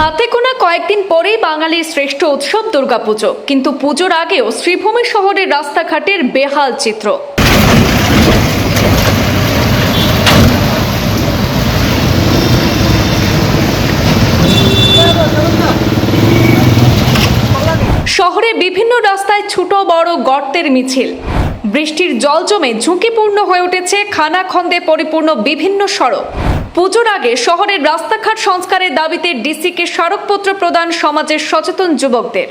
হাতে গোনা কয়েকদিন পরেই বাঙালির শ্রেষ্ঠ উৎসব দুর্গাপুজো, কিন্তু পুজোর আগেও শ্রীভূমি শহরের রাস্তাঘাটের বেহাল চিত্র। শহরে বিভিন্ন রাস্তায় ছোট বড় গর্তের মিছিল। বৃষ্টির জল জমে ঝুঁকিপূর্ণ হয়ে উঠেছে খানাখন্দে পরিপূর্ণ বিভিন্ন সড়ক। পুজোর আগে শহরের রাস্তাঘাট সংস্কারের দাবিতে ডিসিকে স্মারকপত্র প্রদান সমাজের সচেতন যুবকদের।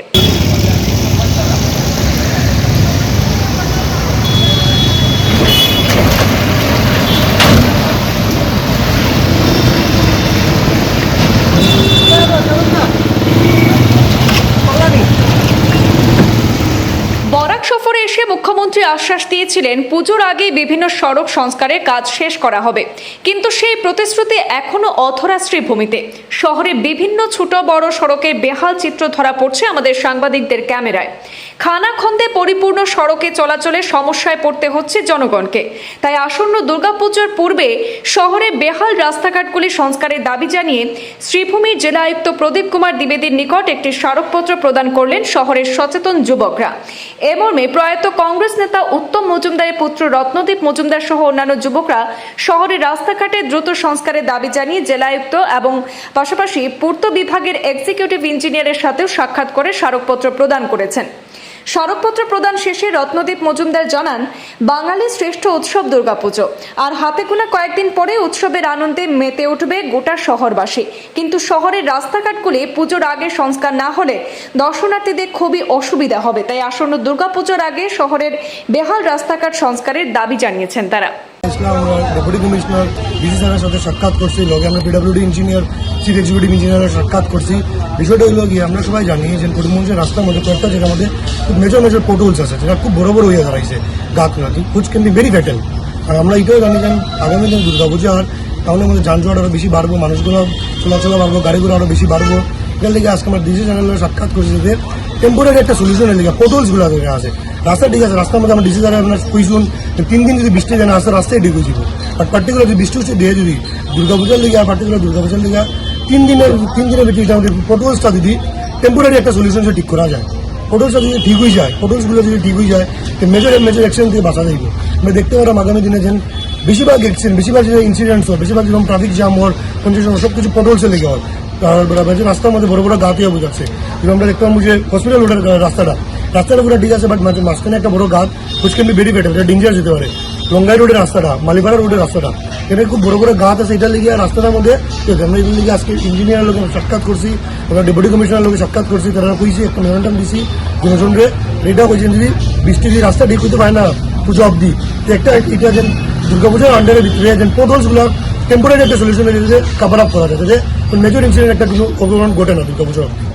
বরাক সফরে এসে মুখ্যমন্ত্রী আশ্বাস দিয়েছিলেন, পুজোর আগে বিভিন্ন সড়ক সংস্কারের কাজ শেষ করা হবে। কিন্তু সেই প্রতিশ্রুতি এখনও অধরা শ্রীভূমিতে শহরে বিভিন্ন ছোট বড় সড়কের বেহাল চিত্র ধরা পড়ছে আমাদের সাংবাদিকদের ক্যামেরায়। খানাখন্দে পরিপূর্ণ সড়কে চলাচলে সমস্যায় পড়তে হচ্ছে জনগণকে। তাই আসন্ন দুর্গাপুজোর পূর্বে শহরে বেহাল রাস্তাঘাটগুলি সংস্কারের দাবি জানিয়ে শ্রীভূমির জেলা আয়ুক্ত প্রদীপ কুমার দ্বিবেদীর নিকট একটি স্মারকপত্র প্রদান করলেন শহরের সচেতন যুবকরা। মর্মে প্রয়াত কংগ্রেস নেতা উত্তম মজুমদারের পুত্র রত্নদীপ মজুমদার সহ অন্যান্য যুবকরা শহরের রাস্তাঘাটে দ্রুত সংস্কারের দাবি জানিয়ে জেলায়ুক্ত এবং পাশাপাশি পূর্ত বিভাগের এক্সিকিউটিভ ইঞ্জিনিয়ারের সাথেও সাক্ষাৎ করে স্মারকপত্র প্রদান করেছেন। স্মারকপত্র প্রদান শেষে রত্নদীপ মজুমদার জানান বাঙালির শ্রেষ্ঠ উৎসব দুর্গাপুজো। আর হাতে গোনা কয়েকদিন পরে উৎসবের আনন্দে মেতে উঠবে গোটা শহরবাসী। কিন্তু শহরের রাস্তাঘাটগুলি পুজোর আগে সংস্কার না হলে দর্শনার্থীদের খুবই অসুবিধা হবে। তাই আসন্ন দুর্গাপুজোর আগে শহরের বেহাল রাস্তাঘাট সংস্কারের দাবি জানিয়েছেন তারা। ইসলাম আমরা ডেপুটি কমিশনার, ডিসি স্যারের সাথে সাক্ষাৎ করছি, লগে আমরা পিডাব্লিউডি ইঞ্জিনিয়ার চিফ এক্সিকিউটিভ ইঞ্জিনিয়ারের সাক্ষাৎ করছি। বিষয়টা হইল গিয়ে আমরা সবাই জানি যে করিমগঞ্জের রাস্তার মধ্যে কয়েকটা জায়গার মধ্যে খুব মেজর মেজর পোর্টলস আছে, যেটা খুব বড় বড় হয়ে দাঁড়াইছে নাকি which can be very fatal আর আমরা এটাও জানি যে আগামী দিন দুর্গাপূজা আর টাউনের মধ্যে যানজট আরও বেশি বাড়বো, মানুষগুলো চলাচলা বাড়বো, গাড়িগুলো আরও বেশি বাড়বো। এখান থেকে আজকে আমরা ডিসি চ্যানেলের সাক্ষাৎ করছি যে টেম্পোরারি একটা সলিউশনের লিগে পোর্টলসগুলো যেটা আছে। রাস্তা ঠিক আছে, রাস্তার মধ্যে আমরা ডিসি চ্যানেল আপনার কইসুন তিন দিন যদি বৃষ্টি জানা আসে রাস্তায় ঠিক হয়েছিল বাট পার্টিকুলার যদি বৃষ্টি হচ্ছে দিয়ে যদি দুর্গাপূজার লিগে, আর পার্টিকুলার দুর্গাপূজার লিগে, তিন দিনের তিন দিনের ভিতরে এটা আমাদের পোর্টলসটা যদি টেম্পোরারি একটা সলিউশন ঠিক করা যায় পোর্টলসটা যদি ঠিক হয়ে যায় পোর্টলসগুলো যদি ঠিক হয়ে যায়, তো মেজর মেজর অ্যাক্সিডেন্ট থেকে বাঁচা যাইবে। আমরা দেখতে পারলাম আগামী দিনে যেন বেশিরভাগ অ্যাক্সিডেন্ট বেশিরভাগ যে ইনসিডেন্টস হয়, বেশিরভাগ যেরকম ট্রাফিক জ্যাম হওয়ার কনজেশন সব কিছু পোর্টলসে লেগে হয়। আর রাস্তার মধ্যে বড় বড় গাত হয়ে বোঝাচ্ছে। যেমন আমরা দেখতে পাবো যে হসপিটাল রোডের রাস্তাটা। রাস্তাটা পুরো ঠিক আছে বাট মাঝে মাঝখানে একটা বড় গাত হুচ ক্যান বি ভেরি এটা ডেঞ্জার যেতে পারে। লঙ্গাই রোডের রাস্তাটা মালিপাড়া রোডের রাস্তাটা। এটা খুব বড় বড় গাত আছে এটার লিগে রাস্তাটার মধ্যে। আমরা লিগে আজকে ইঞ্জিনিয়ার লোক সাক্ষাৎ করছি, আমরা ডেপুটি কমিশনার লোক সাক্ষাৎ করছি, তারা কইছি, একটা মেমোরেন্ডাম দিছি। জনজনরে এটা কইছেন যদি বৃষ্টি যদি রাস্তা ঠিক হইতে পারে না, পুজো অব্দি তো একটা এটা যেন দুর্গাপূজার আন্ডারের ভিতরে যেন পোর্টলসগুলো টেম্পোরারি একটা সলিউশন কাভার আপ করা যাতে মেজর ইনসিডেন্ট একটা কিছু অগ্রহণ ঘটে না দুর্গাপূজা অব্দি